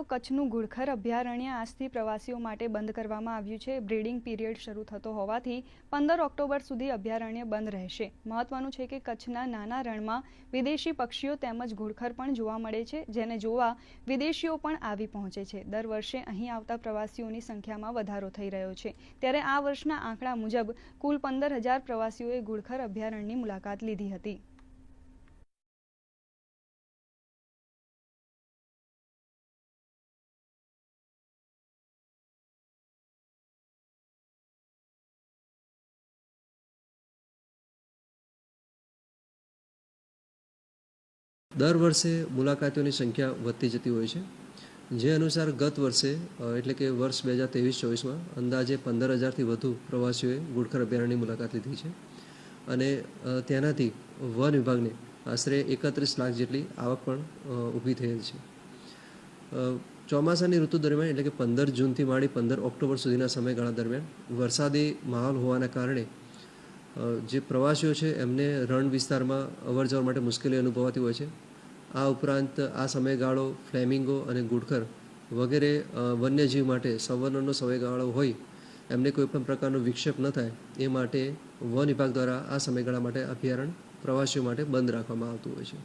તો કચ્છનું ઘુડખર અભયારણ્ય આજથી પ્રવાસીઓ માટે બંધ કરવામાં આવ્યું છે. બ્રીડિંગ પીરિયડ શરૂ થતો હોવાથી પંદર ઓક્ટોબર સુધી અભયારણ્ય બંધ રહેશે. મહત્વનું છે કે કચ્છના નાના રણમાં વિદેશી પક્ષીઓ તેમજ ઘુડખર પણ જોવા મળે છે, જેને જોવા વિદેશીઓ પણ આવી પહોંચે છે. દર વર્ષે અહીં આવતા પ્રવાસીઓની સંખ્યામાં વધારો થઈ રહ્યો છે. ત્યારે આ વર્ષના આંકડા મુજબ કુલ પંદર હજાર પ્રવાસીઓએ ઘુડખર અભયારણ્યની મુલાકાત લીધી હતી. દર વર્ષે મુલાકાતીઓની સંખ્યા વધતી જતી હોય છે. જે અનુસાર ગત વર્ષે એટલે કે વર્ષ બે હજાર ત્રેવીસ ચોવીસમાં અંદાજે પંદર હજારથી વધુ પ્રવાસીઓએ ગુડખર અભયારણ્યની મુલાકાત લીધી છે. અને ત્યાંનાથી વન વિભાગને આશરે એકત્રીસ લાખ જેટલી આવક પણ ઊભી થયેલ છે. ચોમાસાની ઋતુ દરમિયાન, એટલે કે પંદર જૂનથી માંડી પંદર ઓક્ટોબર સુધીના સમયગાળા દરમિયાન, વરસાદી માહોલ હોવાના કારણે જે પ્રવાસીઓ છે, એમને રણ વિસ્તારમાં અવર જવર માટે મુશ્કેલી અનુભવાતી હોય છે. આ ઉપરાંત આ સમયગાળો ફ્લેમિંગો અને ગુડખર વગેરે વન્યજીવ માટે સંવર્ણનો સમયગાળો હોય, એમને કોઈ પણ પ્રકારનો વિક્ષેપ ન થાય, એ માટે વન વિભાગ દ્વારા આ સમયગાળા માટે અભયારણ્ય પ્રવાસીઓ માટે બંધ રાખવામાં આવતું હોય છે.